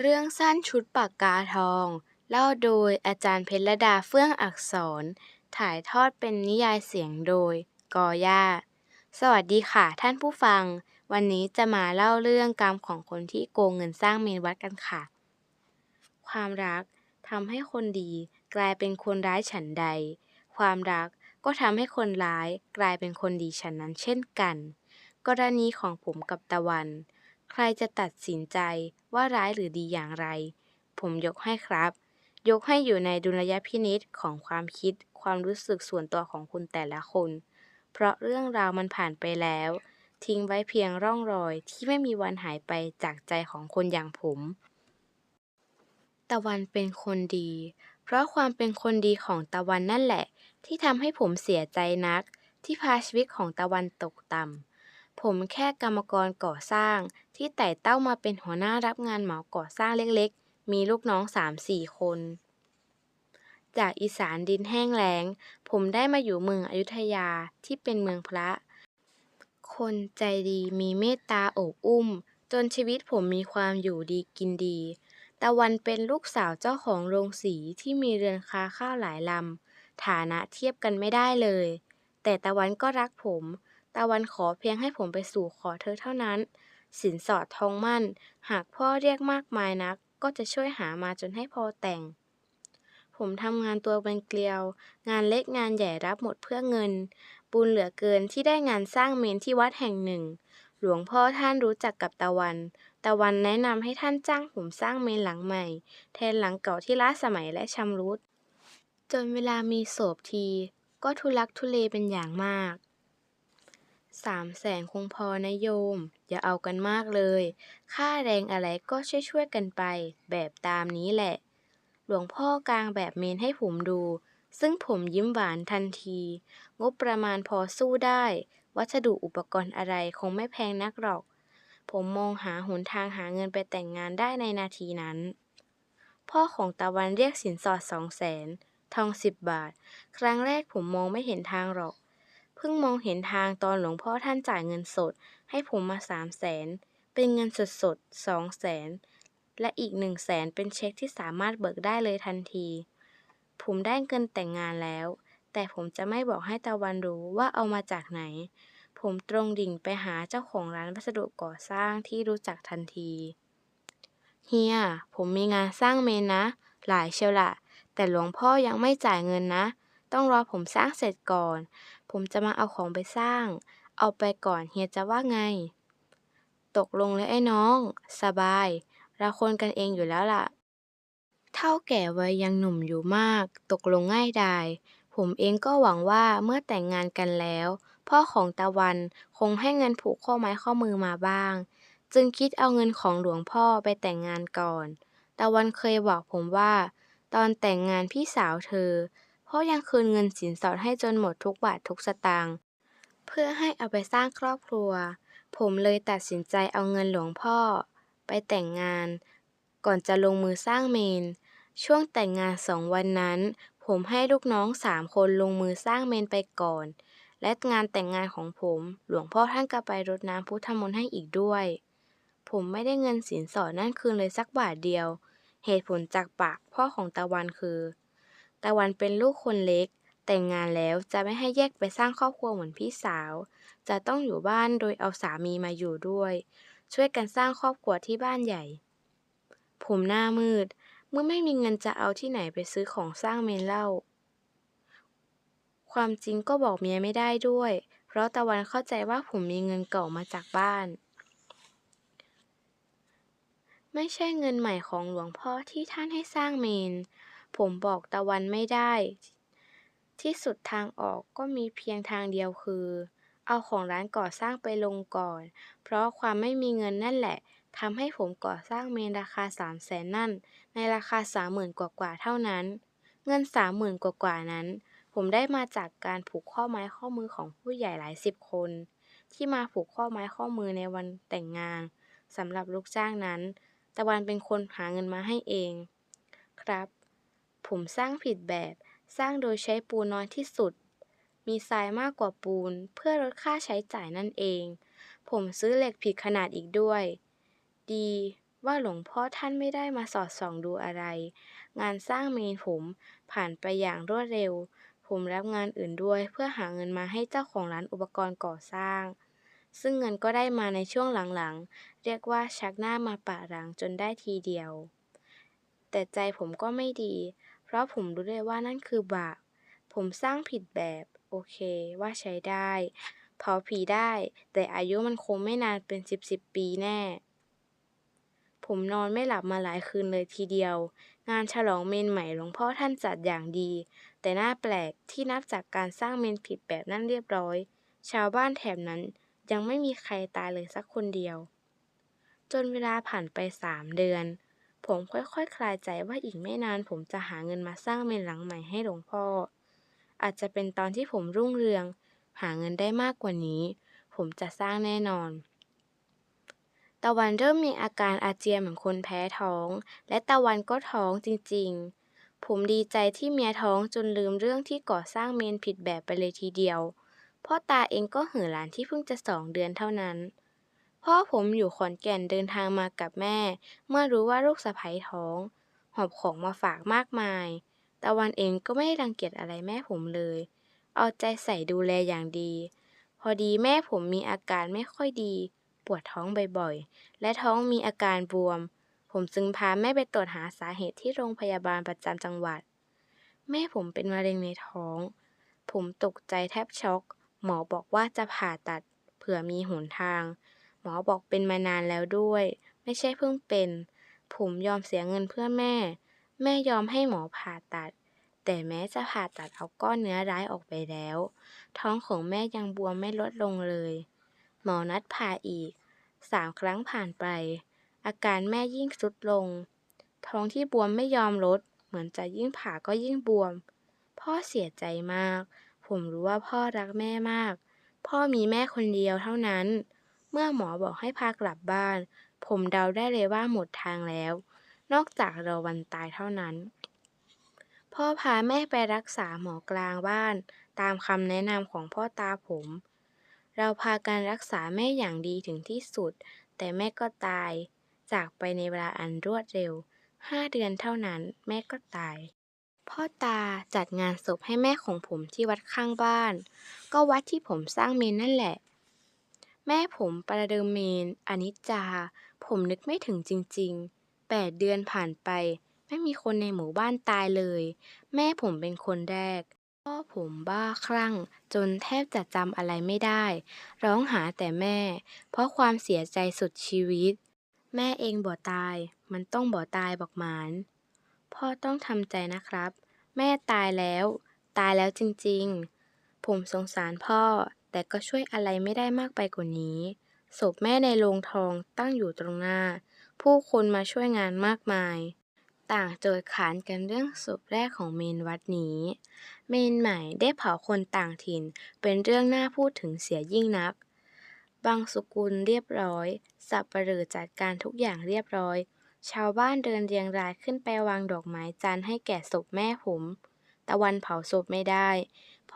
เรื่องสั้นชุดปากกาทอง เล่าโดยอาจารย์เพ็ญรดาเฟื่องอักษร ถ่ายทอดเป็นนิยายเสียงโดย กอย่า สวัสดีค่ะท่านผู้ฟัง วันนี้จะมาเล่าเรื่องกรรมของคนที่โกงเงินสร้างเมนวัดกันค่ะ ความรักทำให้คนดีกลายเป็นคนร้ายฉันใด ความรักก็ทำให้คนร้ายกลายเป็นคนดีฉันนั้นเช่นกัน กรณีของผมกับตะวัน ใครจะตัดสินใจว่าร้ายหรือดีอย่างไร ผมยกให้ครับ ยกให้อยู่ในดุลยพินิจของความคิด ความรู้สึกส่วนตัวของคุณแต่ละคน เพราะเรื่องราวมันผ่านไปแล้ว ทิ้งไว้เพียงร่องรอยที่ไม่มีวันหายไปจากใจของคนอย่างผม ตะวันเป็นคนดี เพราะความเป็นคนดีของตะวันนั่นแหละ ที่ทำให้ผมเสียใจนัก ที่พาชีวิตของตะวันตกต่ำ ผมแค่กรรมกรก่อสร้าง ที่ไต่เต้ามาเป็นหัวหน้ารับงานเหมาก่อสร้างเล็กๆ มีลูกน้องสามสี่คน จากอีสานดินแห้งแล้ง ผมได้มาอยู่เมืองอยุธยาที่เป็นเมืองพระ คนใจดีมีเมตตาโอบอุ้ม จนชีวิตผมมีความอยู่ดีกินดีตะวันเป็นลูกสาวเจ้าของโรงสีที่มีเรือนค้าข้าวหลายลำ ฐานะเทียบกันไม่ได้เลย แต่ตะวันก็รักผม ตะวันขอเพียงให้ผมไปสู่ขอเธอเท่านั้น สินสอดทองมั่น หากพ่อเรียกมากมายนัก ก็จะช่วยหามาจนให้พอแต่ง ผมทำงานตัวเป็นเกลียว งานเล็กงานใหญ่รับหมดเพื่อเงิน บุญเหลือเกินที่ได้งานสร้างเมนที่วัดแห่งหนึ่ง หลวงพ่อท่านรู้จักกับตะวัน ตะวันแนะนำให้ท่านจ้างผมสร้างเมนหลังใหม่ แทนหลังเก่าที่ล้าสมัยและชำรุด จนเวลามีโศพที ก็ทุลักทุเลเป็นอย่างมาก สามแสนคงพอนะโยม อย่าเอากันมากเลย ค่าแรงอะไรก็ช่วยๆกันไป แบบตามนี้แหละ หลวงพ่อกลางแบบเมนให้ผมดู ซึ่งผมยิ้มหวานทันที งบประมาณพอสู้ได้ วัสดุอุปกรณ์อะไรคงไม่แพงนักหรอก ผมมองหาหนทางหาเงินไปแต่งงานได้ในนาทีนั้น พ่อของตะวันเรียกสินสอดสองแสนทองสิบบาท ครั้งแรกผมมองไม่เห็นทางหรอก เพิ่งมองเห็นทางตอนหลวงพ่อท่านจ่ายเงินสด ให้ผมมาสามแสน เป็นเงินสดสดสองแสน และอีกหนึ่งแสนเป็นเช็คที่สามารถเบิกได้เลยทันที ผมได้เงินแต่งงานแล้ว แต่ผมจะไม่บอกให้ตะวันรู้ว่าเอามาจากไหน ผมตรงดิ่งไปหาเจ้าของร้านวัสดุก่อสร้างที่รู้จักทันทีเฮีย ผมมีงานสร้างเมนนะ หลายเชียวละ แต่หลวงพ่อยังไม่จ่ายเงินนะ ต้องรอผมสร้างเสร็จก่อน ผมจะมาเอาของไปสร้าง เอาไปก่อนเฮียจะว่าไง ตกลงเลยไอ้น้อง สบาย เราคนกันเองอยู่แล้วล่ะ เท่าแก่วัยยังหนุ่มอยู่มาก ตกลงง่ายดาย ผมเองก็หวังว่าเมื่อแต่งงานกันแล้ว พ่อของตะวันคงให้เงินผูกข้อไม้ข้อมือมาบ้าง จึงคิดเอาเงินของหลวงพ่อไปแต่งงานก่อน ตะวันเคยบอกผมว่า ตอนแต่งงานพี่สาวเธอ พ่อยังคืนเงินสินสอดให้จนหมดทุกบาททุกสตางค์เพื่อให้เอาไปสร้างครอบครัว ผมเลยตัดสินใจเอาเงินหลวงพ่อ ไปแต่งงาน ก่อนจะลงมือสร้างเมน ช่วงแต่งงานสองวันนั้น ผมให้ลูกน้องสามคนลงมือสร้างเมนไปก่อน และงานแต่งงานของผม หลวงพ่อท่านก็ไปรดน้ำพุทธมนต์ให้อีกด้วย ผมไม่ได้เงินสินสอดนั่นคืนเลยสักบาทเดียว เหตุผลจากปากพ่อของตะวันคือ ตะวันเป็นลูกคนเล็ก แต่งงานแล้วจะไม่ให้แยกไปสร้างครอบครัวเหมือนพี่สาว จะต้องอยู่บ้านโดยเอาสามีมาอยู่ด้วย ช่วยกันสร้างครอบครัวที่บ้านใหญ่ ผมหน้ามืด เมื่อไม่มีเงินจะเอาที่ไหนไปซื้อของสร้างเมนเล่าความจริงก็บอกเมียไม่ได้ด้วย เพราะตะวันเข้าใจว่าผมมีเงินเก่ามาจากบ้าน ไม่ใช่เงินใหม่ของหลวงพ่อที่ท่านให้สร้างเมน ผมบอกตะวันไม่ได้ ที่สุดทางออกก็มีเพียงทางเดียวคือ เอาของร้านก่อสร้างไปลงก่อน เพราะความไม่มีเงินนั่นแหละทำให้ผมก่อสร้างเมนราคาสามแสนนั่น ในราคาสามหมื่นกว่าๆเท่านั้น เงินสามหมื่นกว่าๆนั้น ผมได้มาจากการผูกข้อไม้ข้อมือของผู้ใหญ่หลายสิบคน ที่มาผูกข้อไม้ข้อมือในวันแต่งงานสำหรับลูกจ้างนั้น ตะวันเป็นคนหาเงินมาให้เอง ครับ ผมสร้างผิดแบบ สร้างโดยใช้ปูนน้อยที่สุด มีทรายมากกว่าปูน เพื่อลดค่าใช้จ่ายนั่นเอง ผมซื้อเหล็กผิดขนาดอีกด้วย ดีว่าหลวงพ่อท่านไม่ได้มาสอดส่องดูอะไร งานสร้างเมนผมผ่านไปอย่างรวดเร็ว ผมรับงานอื่นด้วยเพื่อหาเงินมาให้เจ้าของร้านอุปกรณ์ก่อสร้าง ซึ่งเงินก็ได้มาในช่วงหลังๆ เรียกว่าชักหน้ามาปะหลังจนได้ทีเดียว แต่ใจผมก็ไม่ดี ราะผมรู้เลยว่านั่นคือบาป ผมสร้างผิดแบบ โอเค ว่าใช้ได้ เผาผีได้ แต่อายุมันคงไม่นานเป็นสิบสิบปีแน่ ผมนอนไม่หลับมาหลายคืนเลยทีเดียว งานฉลองเมนใหม่หลวงพ่อท่านจัดอย่างดี แต่น่าแปลกที่นับจากการสร้างเมนผิดแบบนั่นเรียบร้อย ชาวบ้านแถบนั้นยังไม่มีใครตายเลยสักคนเดียว จนเวลาผ่านไปสามเดือน ผมค่อยๆคคลายใจว่าอีกไม่นานผมจะหาเงินมาสร้างเมนหลังใหม่ให้หลวงพ่อ อาจจะเป็นตอนที่ผมรุ่งเรือง หาเงินได้มากกว่านี้ ผมจะสร้างแน่นอน ตะวันเริ่มมีอาการอาเจียนเหมือนคนแพ้ท้อง และตะวันก็ท้องจริงๆ ผมดีใจที่เมียท้องจนลืมเรื่องที่ก่อสร้างเมนผิดแบบไปเลยทีเดียว พ่อตาเองก็เห่อหลานที่เพิ่งจะสองเดือนเท่านั้น พ่อผมอยู่ขอนแก่นเดินทางมากับแม่ เมื่อรู้ว่าลูกสะใภ้ท้อง หอบของมาฝากมากมาย ตะวันเองก็ไม่ได้รังเกียจอะไรแม่ผมเลย เอาใจใส่ดูแลอย่างดี พอดีแม่ผมมีอาการไม่ค่อยดี ปวดท้องบ่อยๆ และท้องมีอาการบวม ผมจึงพาแม่ไปตรวจหาสาเหตุที่โรงพยาบาลประจำจังหวัด แม่ผมเป็นมะเร็งในท้อง ผมตกใจแทบช็อก หมอบอกว่าจะผ่าตัด เผื่อมีหนทาง หมอบอกเป็นมานานแล้วด้วย ไม่ใช่เพิ่งเป็น ผมยอมเสียเงินเพื่อแม่ แม่ยอมให้หมอผ่าตัด แต่แม้จะผ่าตัดเอาก้อนเนื้อร้ายออกไปแล้ว ท้องของแม่ยังบวมไม่ลดลงเลย หมอนัดผ่าอีก สามครั้งผ่านไป อาการแม่ยิ่งทรุดลง ท้องที่บวมไม่ยอมลด เหมือนจะยิ่งผ่าก็ยิ่งบวม พ่อเสียใจมาก ผมรู้ว่าพ่อรักแม่มาก พ่อมีแม่คนเดียวเท่านั้น เมื่อหมอบอกให้พากลับบ้าน ผมเดาได้เลยว่าหมดทางแล้ว นอกจากรอวันตายเท่านั้น พ่อพาแม่ไปรักษาหมอกลางบ้าน ตามคำแนะนำของพ่อตาผม เราพากันรักษาแม่อย่างดีถึงที่สุด แต่แม่ก็ตาย จากไปในเวลาอันรวดเร็วห้าเดือนเท่านั้น แม่ก็ตายพ่อตาจัดงานศพให้แม่ของผมที่วัดข้างบ้าน ก็วัดที่ผมสร้างเมนนั่นแหละ แม่ผมประเดิมเมน อนิจจา ผมนึกไม่ถึงจริงๆ แปดเดือนผ่านไป ไม่มีคนในหมู่บ้านตายเลย แม่ผมเป็นคนแรก พ่อผมบ้าคลั่ง จนแทบจะจำอะไรไม่ได้ ร้องหาแต่แม่ เพราะความเสียใจสุดชีวิต แม่เองบ่ตาย มันต้องบ่ตายบอกหมาน พ่อต้องทำใจนะครับ แม่ตายแล้ว ตายแล้วจริงๆ ผมสงสารพ่อ แต่ก็ช่วยอะไรไม่ได้มากไปกว่านี้ ศพแม่ในโรงทองตั้งอยู่ตรงหน้า ผู้คนมาช่วยงานมากมาย ต่างโจทย์ขานกันเรื่องศพแรกของเมนวัดนี้ เมนใหม่ได้เผาคนต่างถิ่น เป็นเรื่องน่าพูดถึงเสียยิ่งนัก บางสุกุลเรียบร้อย สับปเหร่อจัดการทุกอย่างเรียบร้อย ชาวบ้านเดินเรียงรายขึ้นไปวางดอกไม้จันทร์ให้แก่ศพแม่ผม ตะวันเผาศพไม่ได้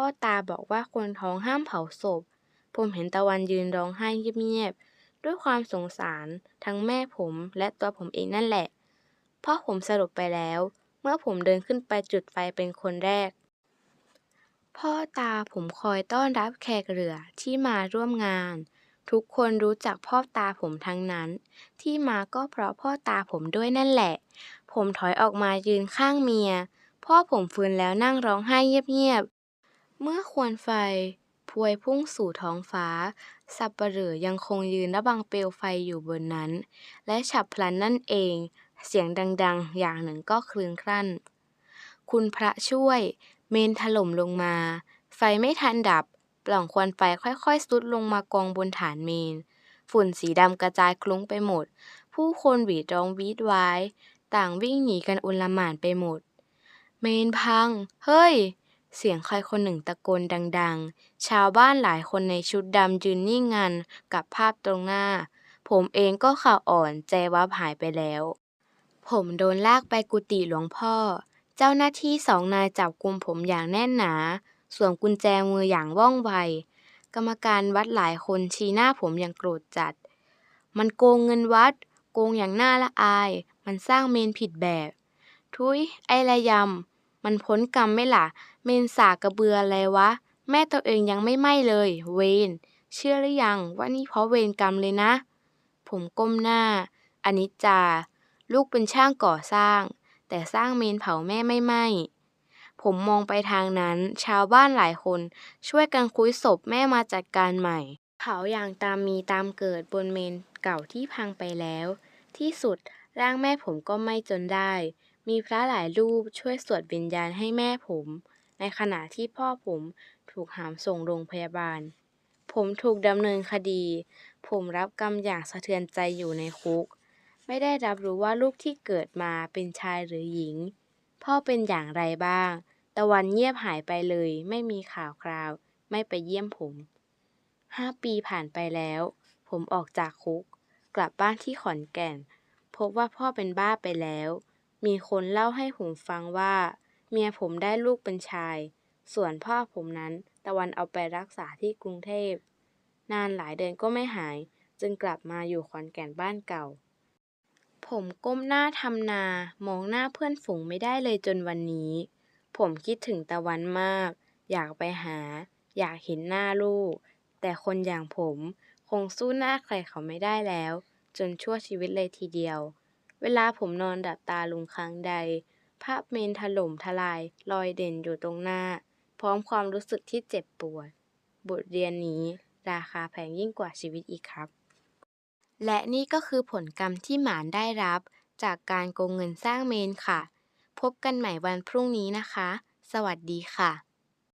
พ่อตาบอกว่าคนท้องห้ามเผาศพ ผมเห็นตะวันยืนร้องไห้เงียบๆ ด้วยความสงสารทั้งแม่ผมและตัวผมเองนั่นแหละ พ่อผมสลบไปแล้ว เมื่อผมเดินขึ้นไปจุดไฟเป็นคนแรก พ่อตาผมคอยต้อนรับแขกเหลือที่มาร่วมงาน ทุกคนรู้จักพ่อตาผมทั้งนั้น ที่มาก็เพราะพ่อตาผมด้วยนั่นแหละ ผมถอยออกมายืนข้างเมียพ่อผมฟื้นแล้วนั่งร้องไห้เงียบๆ เมื่อควันไฟพวยพุ่งสู่ท้องฟ้า สับปะเหร่อยังคงยืนระบังเปลวไฟอยู่บนนั้น และฉับพลันนั่นเอง เสียงดังๆ อย่างหนึ่งก็คลืนคลั่น คุณพระช่วย เมนถล่มลงมา ไฟไม่ทันดับ ปล่องควันไฟค่อยๆทรุดลงมากองบนฐานเมน ฝุ่นสีดำกระจายคลุ้งไปหมด ผู้คนหวีดร้องวีดวาย ต่างวิ่งหนีกันอุลหม่านไปหมด เมนพัง เฮ้ย เสียงใครคนหนึ่งตะโกนดัง ๆ ชาวบ้านหลายคนในชุดดำยืนนิ่งงันกับภาพตรงหน้า ผมเองก็ข่าวอ่อนใจวับหายไปแล้ว ผมโดนลากไปกุฏิหลวงพ่อ เจ้าหน้าที่สองนายจับกุมผมอย่างแน่นหนา สวมกุญแจมืออย่างว่องไว กรรมการวัดหลายคนชี้หน้าผมอย่างโกรธจัด มันโกงเงินวัดโโกงอย่างน่าละอาย มันสร้างเมนผิดแบบ ทุยไอ้ระยำ มันพ้นกรรมไหม่ล่ะ เมนสากระเบืออะไรวะ แม่ตัวเองยังไม่ไหม้เลย เวรเชื่อหรือยังว่านี่เพราะเวรกรรมเลยนะ ผมก้มหน้า อนิจจา ลูกเป็นช่างก่อสร้าง แต่สร้างเมนเผาแม่ไม่ไหม้ผมมองไปทางนั้น ชาวบ้านหลายคน ช่วยกันคุยศพแม่มาจัดการใหม่ เผาอย่างตามมีตามเกิดบนเมนเก่าที่พังไปแล้ว ที่สุดร่างแม่ผมก็ไม้จนได้ มีพระหลายรูปช่วยสวดวิญญาณให้แม่ผม ในขณะที่พ่อผมถูกหามส่งโรงพยาบาล ผมถูกดำเนินคดี ผมรับกรรมอย่างสะเทือนใจอยู่ในคุก ไม่ได้รับรู้ว่าลูกที่เกิดมาเป็นชายหรือหญิง พ่อเป็นอย่างไรบ้าง ตะวันเงียบหายไปเลย ไม่มีข่าวคราว ไม่ไปเยี่ยมผมห้าปีผ่านไปแล้ว ผมออกจากคุก กลับบ้านที่ขอนแก่น พบว่าพ่อเป็นบ้าไปแล้ว มีคนเล่าให้ผมฟังว่า เมียผมได้ลูกเป็นชาย ส่วนพ่อผมนั้นตะวันเอาไปรักษาที่กรุงเทพ นานหลายเดือนก็ไม่หาย จึงกลับมาอยู่ขอนแก่นบ้านเก่า ผมก้มหน้าทำนา มองหน้าเพื่อนฝูงไม่ได้เลยจนวันนี้ ผมคิดถึงตะวันมาก อยากไปหา อยากเห็นหน้าลูก แต่คนอย่างผมคงสู้หน้าใครเขาไม่ได้แล้ว จนชั่วชีวิตเลยทีเดียว เวลาผมนอนดับตาลงครั้งใด ภาพเมนถล่มทลายลอยเด่นอยู่ตรงหน้า พร้อมความรู้สึกที่เจ็บปวด บทเรียนนี้ราคาแพงยิ่งกว่าชีวิตอีกครับ และนี่ก็คือผลกรรมที่หมานได้รับ จากการโกงเงินสร้างเมนค่ะ พบกันใหม่วันพรุ่งนี้นะคะ สวัสดีค่ะ